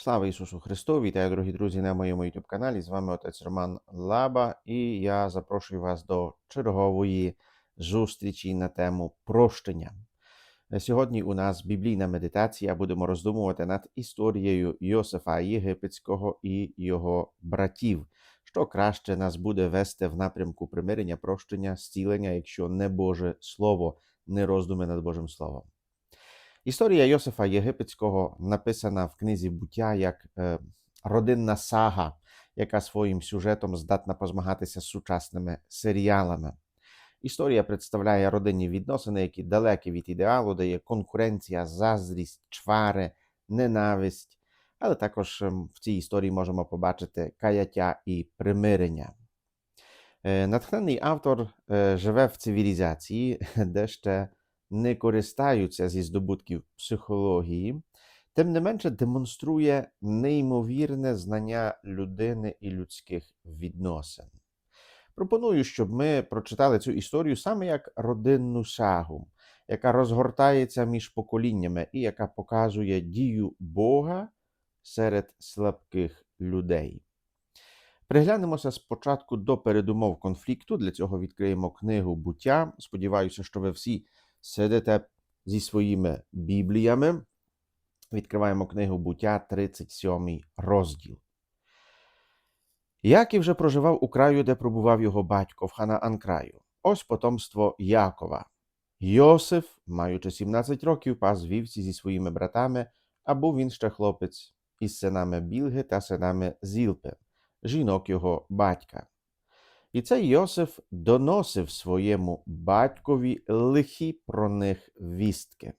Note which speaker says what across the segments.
Speaker 1: Слава Ісусу Христу! Вітаю, дорогі друзі, на моєму youtube каналі. З вами отець Роман Лаба, і я запрошую вас до чергової зустрічі на тему прощення. Сьогодні у нас біблійна медитація. Будемо роздумувати над історією Йосифа Єгипетського і його братів, що краще нас буде вести в напрямку примирення, прощення, зцілення, якщо не Боже Слово, не роздуми над Божим Словом. Історія Йосифа Єгипетського написана в книзі буття як е, родинна сага, яка своїм сюжетом здатна позмагатися з сучасними серіалами. Історія представляє родинні відносини, які далекі від ідеалу, де є конкуренція, заздрість, чвари, ненависть. Але також ем, в цій історії можемо побачити каяття і примирення. Е, Натхнений автор е, живе в цивілізації, де ще не користаються зі здобутків психології, тим не менше демонструє неймовірне знання людини і людських відносин. Пропоную, щоб ми прочитали цю історію саме як родинну сагу, яка розгортається між поколіннями і яка показує дію Бога серед слабких людей. Приглянемося спочатку до передумов конфлікту. Для цього відкриємо книгу буття. Сподіваюся, що ви всі сидите зі своїми бібліями. Відкриваємо книгу буття, 37 розділ. Яків вже проживав у краю, де пробував його батько в Ханаан краю. Ось потомство Якова. Йосиф, маючи 17 років, пас вівці зі своїми братами, а був він ще хлопець із синами Білги та синами Зілпи, жінок його батька. І цей Йосиф доносив своєму батькові лихі про них вістки.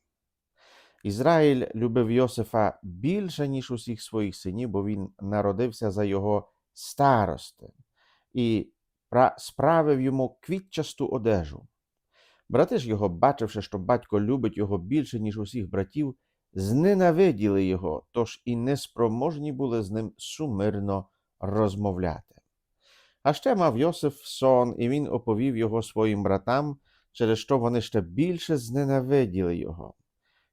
Speaker 1: Ізраїль любив Йосифа більше, ніж усіх своїх синів, бо він народився за його старости і справив йому квітчасту одежу. Брати ж його, бачивши, що батько любить його більше, ніж усіх братів, зненавиділи його, тож і неспроможні були з ним сумирно розмовляти. А ще мав Йосиф сон, і він оповів його своїм братам, через що вони ще більше зненавиділи його.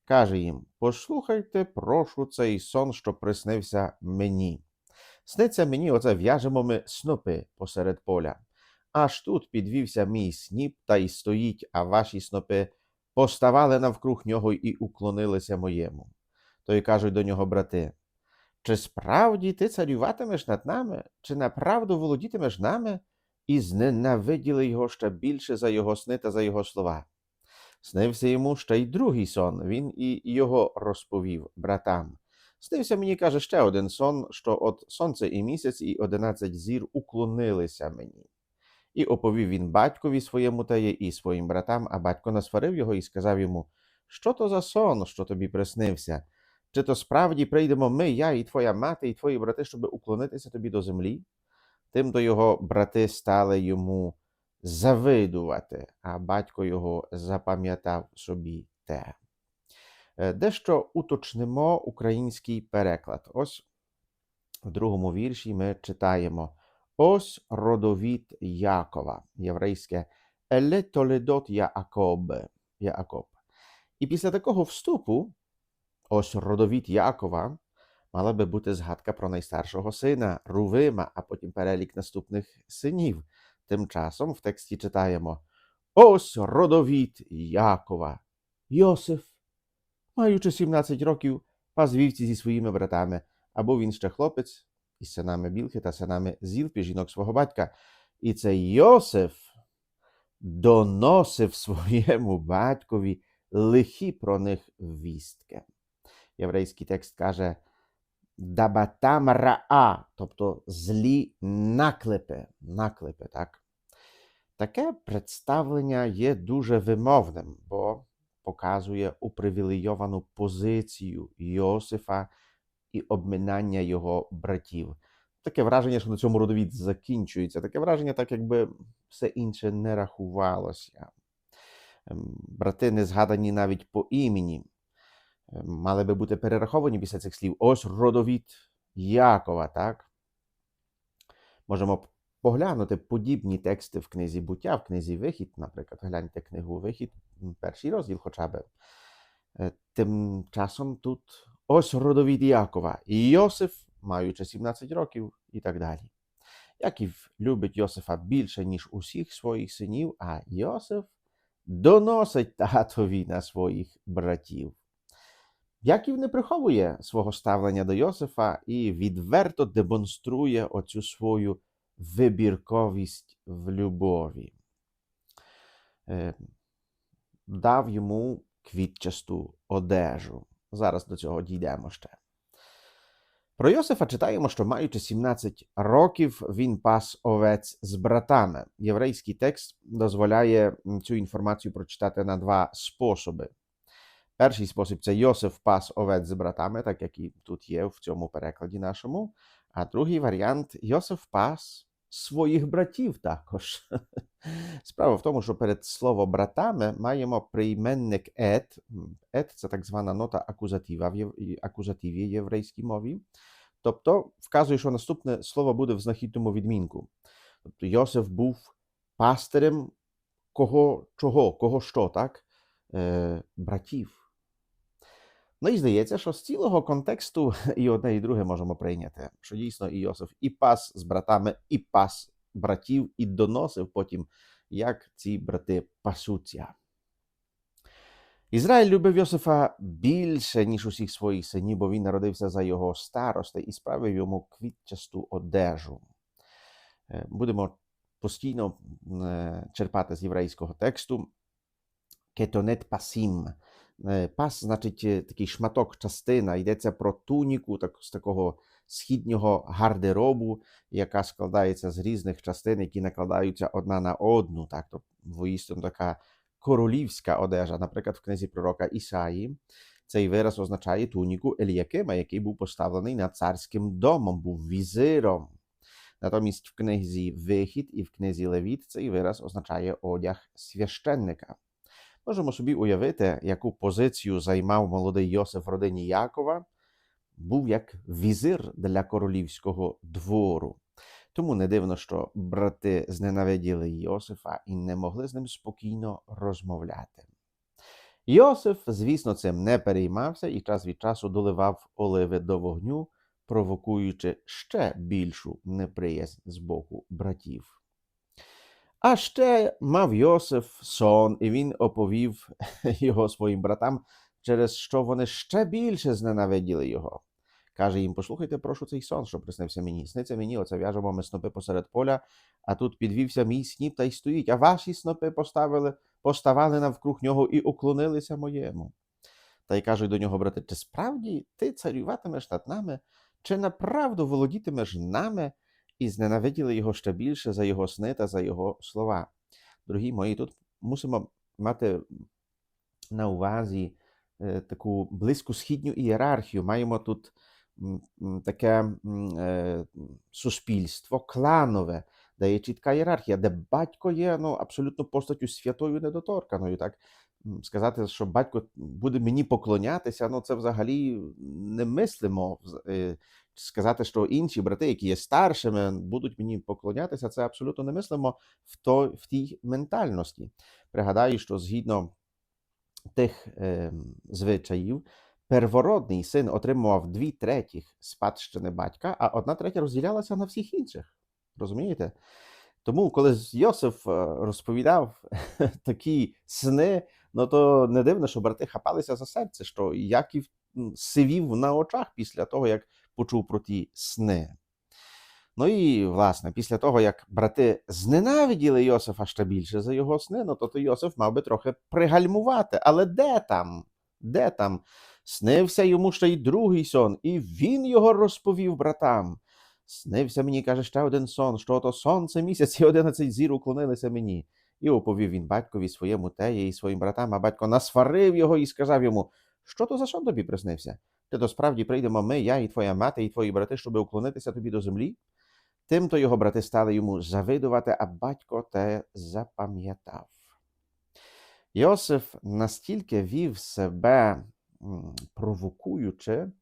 Speaker 1: Каже їм: Послухайте, прошу цей сон, що приснився мені. Сниться мені, оце в'яжемо ми снопи посеред поля. Аж тут підвівся мій сніп, та й стоїть, а ваші снопи поставали навкруг нього і уклонилися моєму. То й кажуть до нього брати чи справді ти царюватимеш над нами, чи направду володітимеш нами, і зненавиділи його ще більше за його сни та за його слова. Снився йому ще й другий сон, він і його розповів братам. Снився мені, каже, ще один сон, що от сонце і місяць, і одинадцять зір уклонилися мені. І оповів він батькові своєму тає і своїм братам, а батько насварив його і сказав йому, що то за сон, що тобі приснився? Чи то справді прийдемо ми, я і твоя мати, і твої брати, щоб уклонитися тобі до землі? Тим то його брати стали йому завидувати, а батько його запам'ятав собі те. Е, дещо уточнимо український переклад. Ось в другому вірші ми читаємо: Ось родовід Якова, єврейське Еле. Яакоб. І після такого вступу. Ось родовід Якова мала би бути згадка про найстаршого сина Рувима, а потім перелік наступних синів. Тим часом в тексті читаємо Ось родовід Якова. Йосиф, маючи 17 років, пас вівці зі своїми братами, або він ще хлопець із синами Білхи та синами Зілпі, жінок свого батька. І цей Йосиф доносив своєму батькові лихі про них вістки єврейський текст каже дабатам раа, тобто злі наклепи. наклепи так? Таке представлення є дуже вимовним, бо показує упривілейовану позицію Йосифа і обминання його братів. Таке враження, що на цьому родовід закінчується. Таке враження, так якби все інше не рахувалося. Брати не згадані навіть по імені мали би бути перераховані після цих слів. Ось родовід Якова, так? Можемо поглянути подібні тексти в книзі буття, в книзі Вихід, наприклад, гляньте книгу Вихід, перший розділ хоча б. Тим часом тут ось родовід Якова, і Йосиф, маючи 17 років, і так далі. Яків любить Йосифа більше, ніж усіх своїх синів, а Йосиф доносить татові на своїх братів. Яків не приховує свого ставлення до Йосифа і відверто демонструє оцю свою вибірковість в любові. Е, Дав йому квітчасту одежу. Зараз до цього дійдемо ще. Про Йосифа читаємо, що маючи 17 років, він пас овець з братами. Єврейський текст дозволяє цю інформацію прочитати на два способи. Перший спосіб це Йосиф пас овець з братами, так як і тут є в цьому перекладі нашому. А другий варіант Йосиф пас своїх братів також. Справа в тому, що перед словом братами маємо прийменник ет. Ет це так звана нота акузатива в акузативі єврейській мові. Тобто вказує, що наступне слово буде в знахідному відмінку. Тобто Йосиф був пастирем кого чого, кого що, так? Е, братів. Ну і здається, що з цілого контексту і одне, і друге можемо прийняти. Що дійсно і Йосиф і пас з братами, і пас братів, і доносив потім, як ці брати пасуться. Ізраїль любив Йосифа більше, ніж усіх своїх синів, бо він народився за його старости і справив йому квітчасту одежу. Е, Будемо постійно е, черпати з єврейського тексту кетонет пасім. Е, Пас значить е, такий шматок, частина. Йдеться про туніку так, з такого східнього гардеробу, яка складається з різних частин, які накладаються одна на одну. Так, то воістину така королівська одежа. Наприклад, в книзі пророка Ісаї цей вираз означає туніку Еліякима, який був поставлений над царським домом, був візиром. Натомість в книзі Вихід і в книзі Левіт цей вираз означає одяг священника. Можемо собі уявити, яку позицію займав молодий Йосиф в родині Якова, був як візир для королівського двору. Тому не дивно, що брати зненавиділи Йосифа і не могли з ним спокійно розмовляти. Йосиф, звісно, цим не переймався і час від часу доливав оливи до вогню, провокуючи ще більшу неприязнь з боку братів. А ще мав Йосиф сон, і він оповів його своїм братам, через що вони ще більше зненавиділи його. Каже їм: послухайте, прошу цей сон, що приснився мені. Сниться мені, оце в'яжемо ми снопи посеред поля, а тут підвівся мій сніп та й стоїть, а ваші снопи поставили, поставали навкруг нього і уклонилися моєму. Та й кажуть до нього, брати, чи справді ти царюватимеш над нами, чи направду володітимеш нами? І зненавиділи його ще більше за його сни та за його слова. Дорогі мої, тут мусимо мати на увазі е, таку близьку східню ієрархію. Маємо тут таке е, суспільство кланове, де є чітка ієрархія, де батько є ну, абсолютно постаттю святою недоторканою. Так? Сказати, що батько буде мені поклонятися, ну це взагалі не мислимо. Вз- е, сказати, що інші брати, які є старшими, будуть мені поклонятися, це абсолютно не мислимо в, то, в тій ментальності. Пригадаю, що згідно тих е, звичаїв, первородний син отримував дві третіх спадщини батька, а одна третя розділялася на всіх інших. Розумієте? Тому, коли Йосиф е, розповідав такі сни, ну то не дивно, що брати хапалися за серце, що Яків сивів на очах після того, як почув про ті сни. Ну і, власне, після того, як брати зненавиділи Йосифа ще більше за його сни, ну то, то Йосиф мав би трохи пригальмувати. Але де там? Де там? Снився йому ще й другий сон, і він його розповів братам. Снився мені, каже, ще один сон, що ото сонце місяць і одинадцять зір уклонилися мені. І оповів він батькові своєму теє і своїм братам, а батько насварив його і сказав йому, що то за сон тобі приснився? Чи то справді прийдемо ми, я і твоя мати, і твої брати, щоби уклонитися тобі до землі? Тимто його брати стали йому завидувати, а батько те запам'ятав. Йосиф настільки вів себе провокуючи,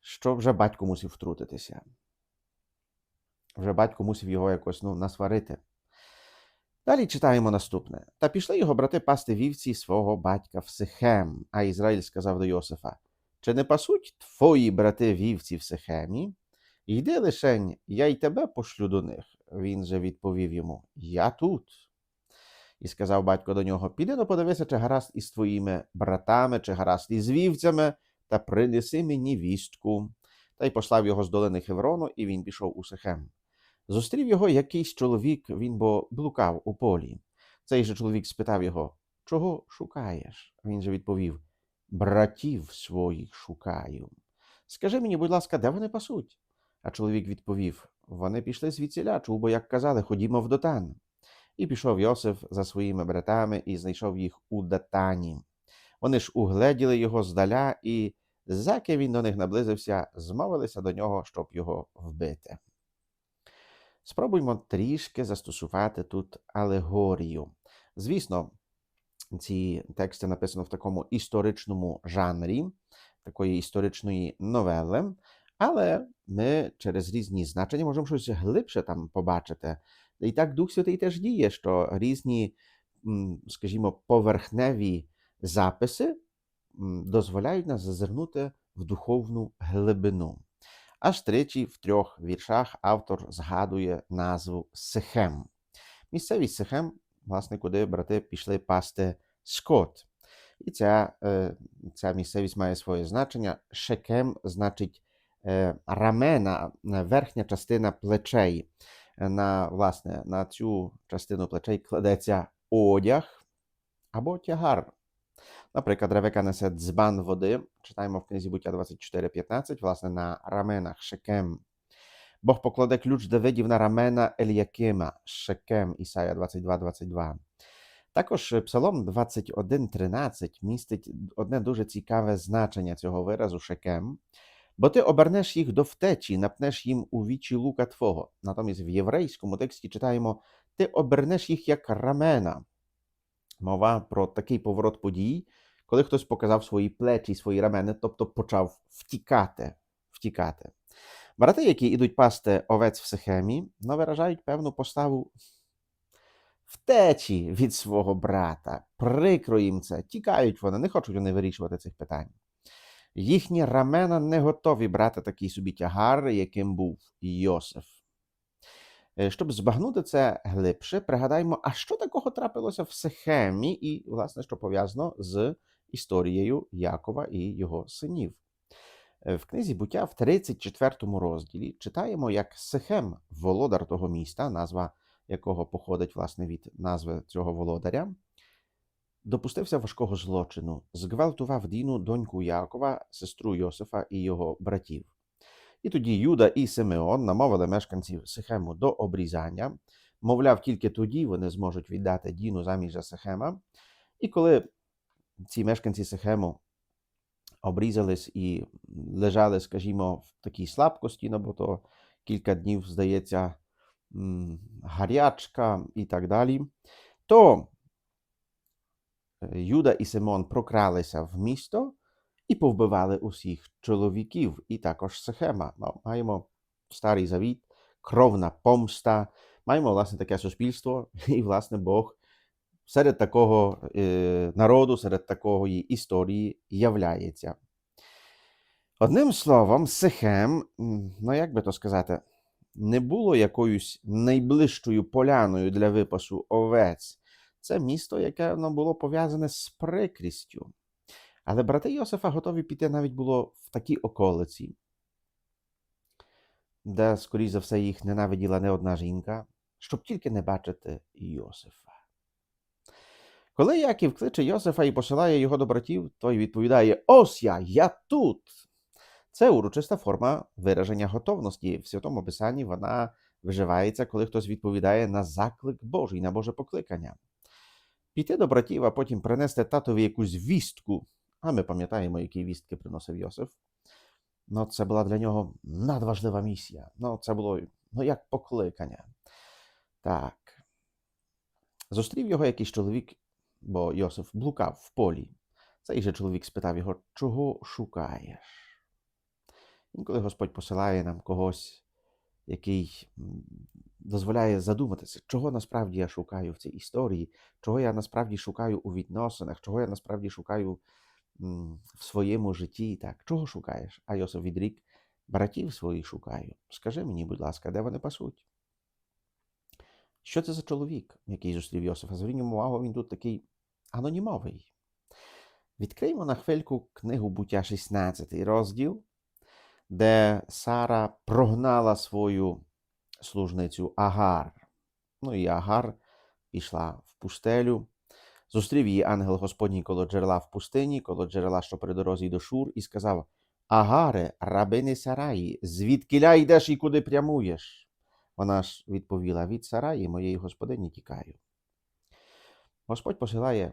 Speaker 1: що вже батько мусив втрутитися. Вже батько мусив його якось ну, насварити. Далі читаємо наступне. Та пішли його брати пасти вівці свого батька в Сихем, а Ізраїль сказав до Йосифа: чи не пасуть твої брати вівці в Сихемі? Йди лишень, я й тебе пошлю до них. Він же відповів йому: Я тут. І сказав батько до нього: Піди но подивися, чи гаразд із твоїми братами, чи гаразд із вівцями, та принеси мені вістку. Та й послав його з долини Хеврону, і він пішов у Сихем. Зустрів його якийсь чоловік, він бо блукав у полі. Цей же чоловік спитав його: Чого шукаєш? Він же відповів: Братів своїх шукаю. Скажи мені, будь ласка, де вони пасуть? А чоловік відповів: Вони пішли звідсіля, чув, бо як казали, ходімо в Дотан. І пішов Йосиф за своїми братами і знайшов їх у Датані. Вони ж угледіли його здаля, і заки він до них наблизився, змовилися до нього, щоб його вбити. Спробуймо трішки застосувати тут алегорію. Звісно, ці тексти написано в такому історичному жанрі, такої історичної новели, але ми через різні значення можемо щось глибше там побачити. І так Дух Святий теж діє, що різні, скажімо, поверхневі записи дозволяють нас зазирнути в духовну глибину. Аж тричі в трьох віршах автор згадує назву Сихем. Місцевість Сихем, власне, куди брати пішли пасти скот. І ця, е, ця місцевість має своє значення. Шекем значить е, рамена, е, верхня частина плечей. На, власне, на цю частину плечей кладеться одяг або тягар. Наприклад, Ревека несе дзбан води, читаємо в книзі буття 24.15, власне, на раменах Шекем. Бог покладе ключ Давидів на рамена Еліякима, Шекем, Ісая 22.22. Також Псалом 21.13 містить одне дуже цікаве значення цього виразу Шекем. Бо ти обернеш їх до втечі, напнеш їм у вічі лука твого. Натомість в єврейському тексті читаємо: ти обернеш їх як рамена. Мова про такий поворот подій, коли хтось показав свої плечі, свої рамени, тобто почав втікати. втікати. Брати, які йдуть пасти овець в Сихемі, ну, виражають певну поставу втечі від свого брата. Прикро їм це. Тікають вони, не хочуть вони вирішувати цих питань. Їхні рамена не готові брати такий собі тягар, яким був Йосиф. Е, Щоб збагнути це глибше, пригадаймо, а що такого трапилося в Сихемі, і, власне, що пов'язано з історією Якова і його синів. Е, В книзі буття в 34 розділі читаємо, як Сихем, володар того міста, назва якого походить власне від назви цього володаря, допустився важкого злочину, зґвалтував Діну, доньку Якова, сестру Йосифа і його братів. І тоді Юда і Симеон намовили мешканців Сихему до обрізання. Мовляв, тільки тоді вони зможуть віддати Діну заміж за Сихема. І коли ці мешканці Сихему обрізались і лежали, скажімо, в такій слабкості, ну, бо то кілька днів, здається, гарячка і так далі, то е, Юда і Симон прокралися в місто і повбивали усіх чоловіків, і також Сихема. Ну, Маємо старий завіт, кровна помста, маємо, власне, таке суспільство, і, власне, Бог серед такого е, народу, серед такої історії являється. Одним словом, Сихем, ну як би то сказати, не було якоюсь найближчою поляною для випасу овець. Це місто, яке ну, було пов'язане з прикрістю. Але брати Йосифа готові піти навіть було в такі околиці, де, скоріш за все, їх ненавиділа не одна жінка, щоб тільки не бачити Йосифа. Коли Яків кличе Йосифа і посилає його до братів, той відповідає: Ось я, я тут. Це урочиста форма вираження готовності. В святому писанні вона вживається, коли хтось відповідає на заклик Божий, на Боже покликання. Піти до братів, а потім принести татові якусь вістку. А ми пам'ятаємо, які вістки приносив Йосиф. Ну, це була для нього надважлива місія. Ну, це було ну, як покликання. Так. Зустрів його якийсь чоловік, бо Йосиф блукав в полі. Цей же чоловік спитав його, чого шукаєш? Інколи Господь посилає нам когось, який дозволяє задуматися, чого насправді я шукаю в цій історії, чого я насправді шукаю у відносинах, чого я насправді шукаю в своєму житті. Так, чого шукаєш? А Йосиф відрік, братів своїх шукаю. Скажи мені, будь ласка, де вони пасуть? Що це за чоловік, який зустрів Йосифа? Зверніть увагу, він тут такий анонімовий. Відкриємо на хвильку книгу буття 16 розділ, де Сара прогнала свою служницю Агар. Ну і Агар пішла в пустелю. Зустрів її ангел Господній коло джерела в пустині, коло джерела, що при дорозі до Шур, і сказав: Агаре, рабини Сараї, звідкиля йдеш і куди прямуєш? Вона ж відповіла: від Сараї моєї господині тікаю. Господь посилає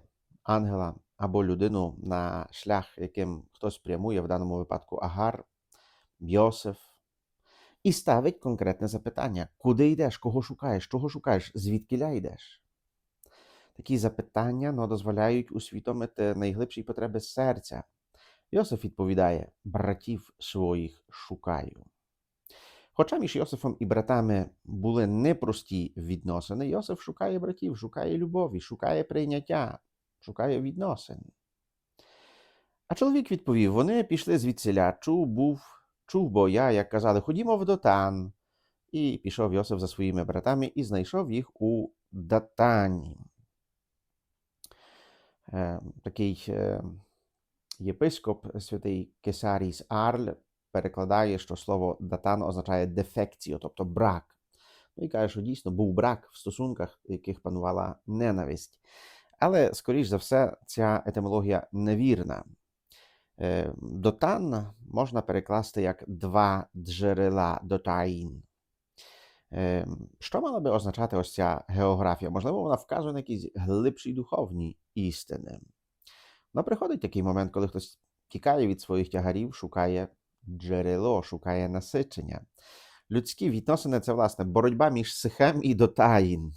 Speaker 1: ангела або людину на шлях, яким хтось прямує, в даному випадку Агар, Йосиф, і ставить конкретне запитання: куди йдеш, кого шукаєш, чого шукаєш, звідкиля йдеш? Такі запитання ну, дозволяють усвідомити найглибші потреби серця. Йосиф відповідає: братів своїх шукаю. Хоча між Йосифом і братами були непрості відносини, Йосиф шукає братів, шукає любові, шукає прийняття, шукає відносин. А чоловік відповів: вони пішли звідсиля, чув, був, чув, бо я, як казали, ходімо в Дотан. І пішов Йосиф за своїми братами і знайшов їх у Датані. Е, такий е, єпископ святий Кесарій з Арль перекладає, що слово датан означає дефекцію, тобто брак. Ну і каже, що дійсно був брак в стосунках, в яких панувала ненависть. Але, скоріш за все, ця етимологія невірна. Е, Дотан можна перекласти як два джерела дотаїн. Е, Що мала би означати ось ця географія? Можливо, вона вказує на якісь глибші духовні істини. Ну, приходить такий момент, коли хтось тікає від своїх тягарів, шукає джерело, шукає насичення. Людські відносини це, власне, боротьба між сихем і дотаїн.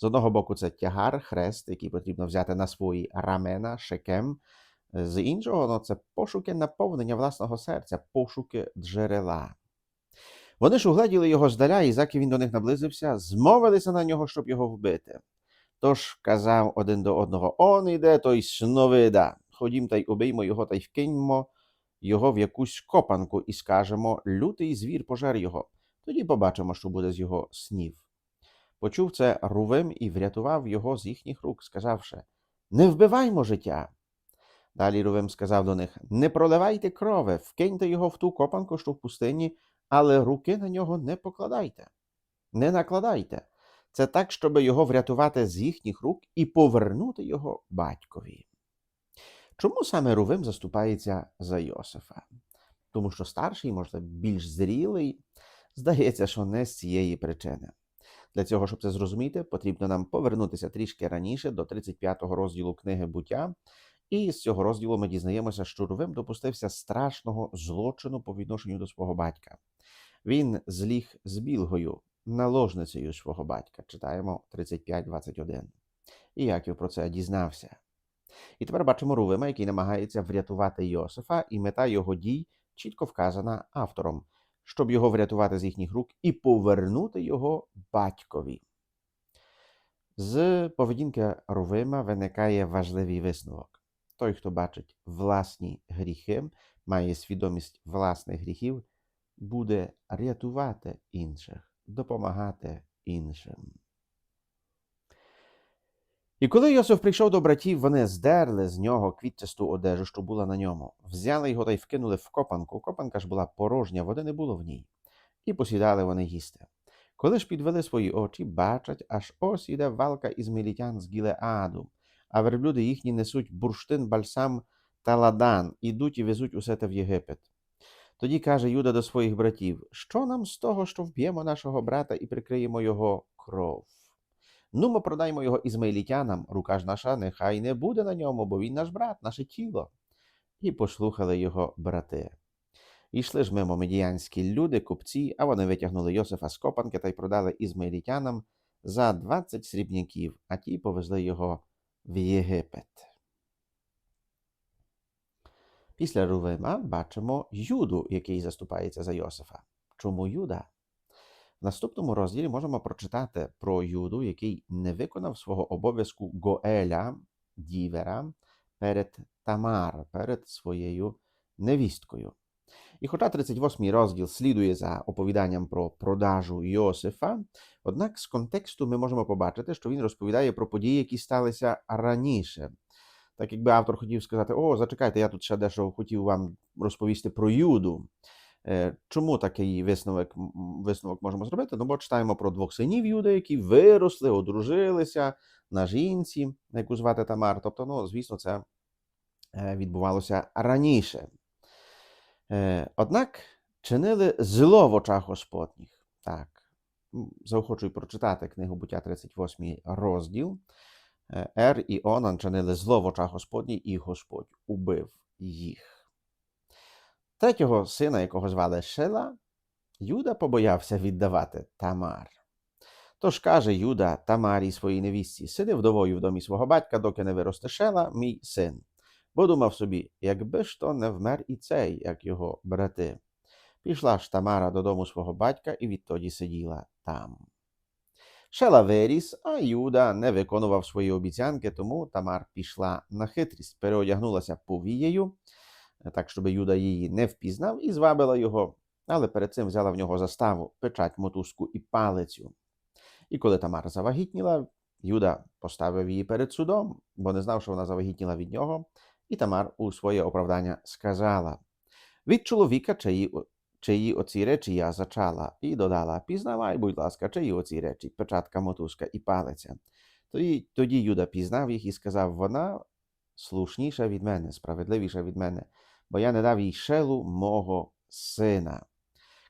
Speaker 1: З одного боку, це тягар, хрест, який потрібно взяти на свої рамена, шекем. З іншого, ну, це пошуки наповнення власного серця, пошуки джерела. Вони ж угледіли його здаля, і заки він до них наблизився, змовилися на нього, щоб його вбити. Тож казав один до одного: Он іде той сновида. Ходім та й убиймо його та й вкиньмо його в якусь копанку і скажемо лютий звір пожер його. Тоді побачимо, що буде з його снів. Почув це Рувим і врятував його з їхніх рук, сказавши Не вбиваймо життя. Далі Рувим сказав до них Не проливайте крови, вкиньте його в ту копанку, що в пустині, але руки на нього не покладайте, не накладайте. Це так, щоб його врятувати з їхніх рук і повернути його батькові. Чому саме Рувим заступається за Йосифа? Тому що старший, можливо, більш зрілий, здається, що не з цієї причини. Для цього, щоб це зрозуміти, потрібно нам повернутися трішки раніше до 35-го розділу книги буття. І з цього розділу ми дізнаємося, що Рувим допустився страшного злочину по відношенню до свого батька. Він зліг з білгою, наложницею свого батька. Читаємо 35.21. І Яків про це дізнався. І тепер бачимо Рувима, який намагається врятувати Йосифа, і мета його дій чітко вказана автором, щоб його врятувати з їхніх рук і повернути його батькові. З поведінки Рувима виникає важливий висновок. Той, хто бачить власні гріхи, має свідомість власних гріхів, буде рятувати інших, допомагати іншим. І коли Йосиф прийшов до братів, вони здерли з нього квітчасту одежу, що була на ньому, взяли його та й вкинули в копанку. Копанка ж була порожня, води не було в ній, і посідали вони їсти. Коли ж підвели свої очі, бачать, аж ось іде валка із мілітян з Гілеаду, а верблюди їхні несуть бурштин, бальсам та ладан, ідуть і везуть усе те в Єгипет. Тоді каже Юда до своїх братів: Що нам з того, що вб'ємо нашого брата і прикриємо його кров? Ну, ми продаймо його ізмаїлітянам, рука ж наша нехай не буде на ньому, бо він наш брат, наше тіло. І послухали його брати. Йшли ж мимо медіянські люди, купці, а вони витягнули Йосифа з копанки та й продали ізмаїлітянам за 20 срібняків, а ті повезли його в Єгипет. Після Рувима бачимо Юду, який заступається за Йосифа. Чому Юда? В наступному розділі можемо прочитати про Юду, який не виконав свого обов'язку Гоеля, дівера, перед Тамар, перед своєю невісткою. І хоча 38 розділ слідує за оповіданням про продажу Йосифа, однак з контексту ми можемо побачити, що він розповідає про події, які сталися раніше. Так якби автор хотів сказати: О, зачекайте, я тут ще дещо хотів вам розповісти про Юду. Е, Чому такий висновок, висновок можемо зробити? Ну, бо читаємо про двох синів Юди, які виросли, одружилися на жінці, яку звати Тамар. Тобто, ну, звісно, це е, відбувалося раніше. Е, Однак чинили зло в очах Господніх. Так, заохочую прочитати книгу буття 38 розділ. Ер і Онан чинили зло в очах Господніх, і Господь убив їх. Третього сина, якого звали Шела, Юда побоявся віддавати Тамар. Тож каже Юда Тамарі своїй невістці: Сиди вдовою в домі свого батька, доки не виросте Шела, мій син. Бо думав собі, якби ж то не вмер і цей, як його брати. Пішла ж Тамара додому свого батька і відтоді сиділа там. Шела виріс, а Юда не виконував свої обіцянки, тому Тамар пішла на хитрість, переодягнулася повією, так, щоб Юда її не впізнав, і звабила його, але перед цим взяла в нього заставу, печать, мотузку і палицю. І коли Тамар завагітніла, Юда поставив її перед судом, бо не знав, що вона завагітніла від нього, і Тамар у своє оправдання сказала: від чоловіка, чиї, чиї оці речі я зачала, і додала: Пізнавай, будь ласка, чиї оці речі, печатка, мотузка і палиця. Тоді, тоді Юда пізнав їх і сказав: вона слушніша від мене, справедливіша від мене, бо я не дав їй шелу мого сина.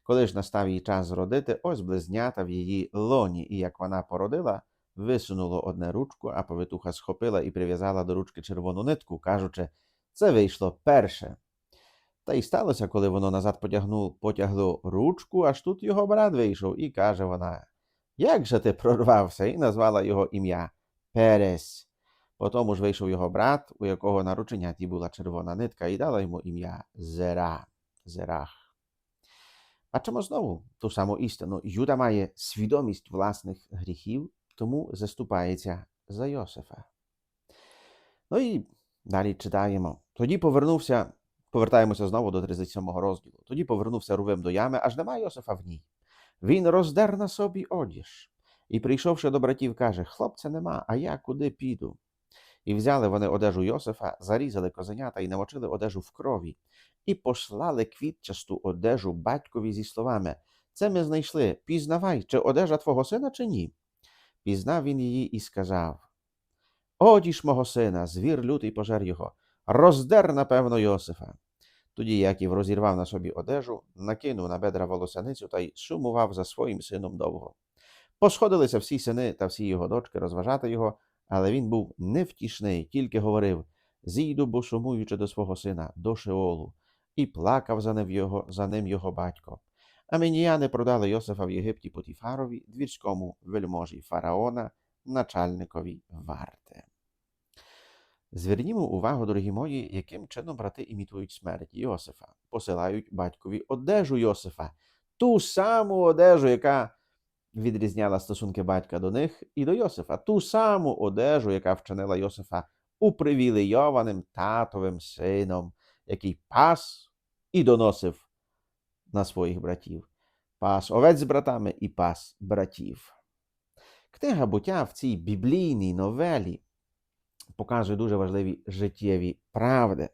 Speaker 1: Коли ж настав їй час зродити, ось близнята в її лоні, і як вона породила, висунуло одне ручку, а повитуха схопила і прив'язала до ручки червону нитку, кажучи, це вийшло перше. Та й сталося, коли воно назад потягло ручку, аж тут його брат вийшов, і каже вона: Як же ти прорвався? і назвала його ім'я Перес. Потому ж вийшов його брат, у якого на рученяті була червона нитка, і дала йому ім'я Зера. Зерах. Бачимо знову ту саму істину. Юда має свідомість власних гріхів, тому заступається за Йосифа. Ну і далі читаємо. Тоді повернувся, повертаємося знову до 37 розділу. Тоді повернувся Рувим до ями, аж нема Йосифа в ній. Він роздер на собі одіж. І, прийшовши до братів, каже: Хлопця нема, а я куди піду? І взяли вони одежу Йосифа, зарізали козенята і намочили одежу в крові, і послали квітчасту одежу батькові зі словами: Це ми знайшли, пізнавай, чи одежа твого сина, чи ні. Пізнав він її і сказав: Одіж мого сина, звір лютий пожер його, роздер, напевно, Йосифа. Тоді Яків розірвав на собі одежу, накинув на бедра волосяницю та й сумував за своїм сином довго. Посходилися всі сини та всі його дочки розважати його, але він був невтішний, тільки говорив Зійду, бо сумуючи до свого сина, до Шеолу, і плакав за ним його, за ним його батько. А мініяни продали Йосифа в Єгипті Потіфарові, двірському вельможі фараона, начальникові варти. Звернімо увагу, дорогі мої, яким чином брати імітують смерть Йосифа, посилають батькові одежу Йосифа, ту саму одежу, яка відрізняла стосунки батька до них і до Йосифа, ту саму одежу, яка вчинила Йосифа упривілейованим татовим сином, який пас і доносив на своїх братів. Пас овець з братами і пас братів. Книга буття в цій біблійній новелі показує дуже важливі життєві правди.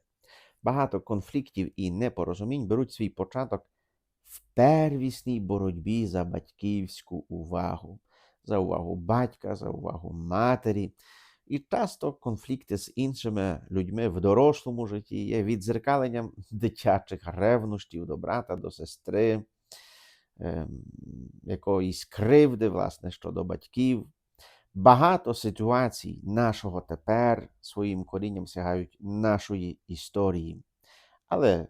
Speaker 1: Багато конфліктів і непорозумінь беруть свій початок в первісній боротьбі за батьківську увагу, за увагу батька, за увагу матері. І часто конфлікти з іншими людьми в дорослому житті є відзеркаленням дитячих ревнощів до брата, до сестри, ем, якоїсь кривди, власне, щодо батьків. Багато ситуацій нашого тепер своїм корінням сягають нашої історії. Але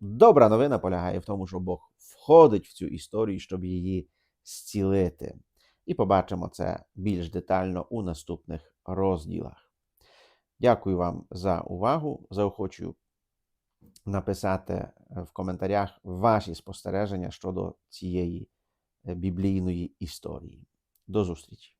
Speaker 1: добра новина полягає в тому, що Бог входить в цю історію, щоб її зцілити. І побачимо це більш детально у наступних розділах. Дякую вам за увагу. Заохочую написати в коментарях ваші спостереження щодо цієї біблійної історії. До зустрічі!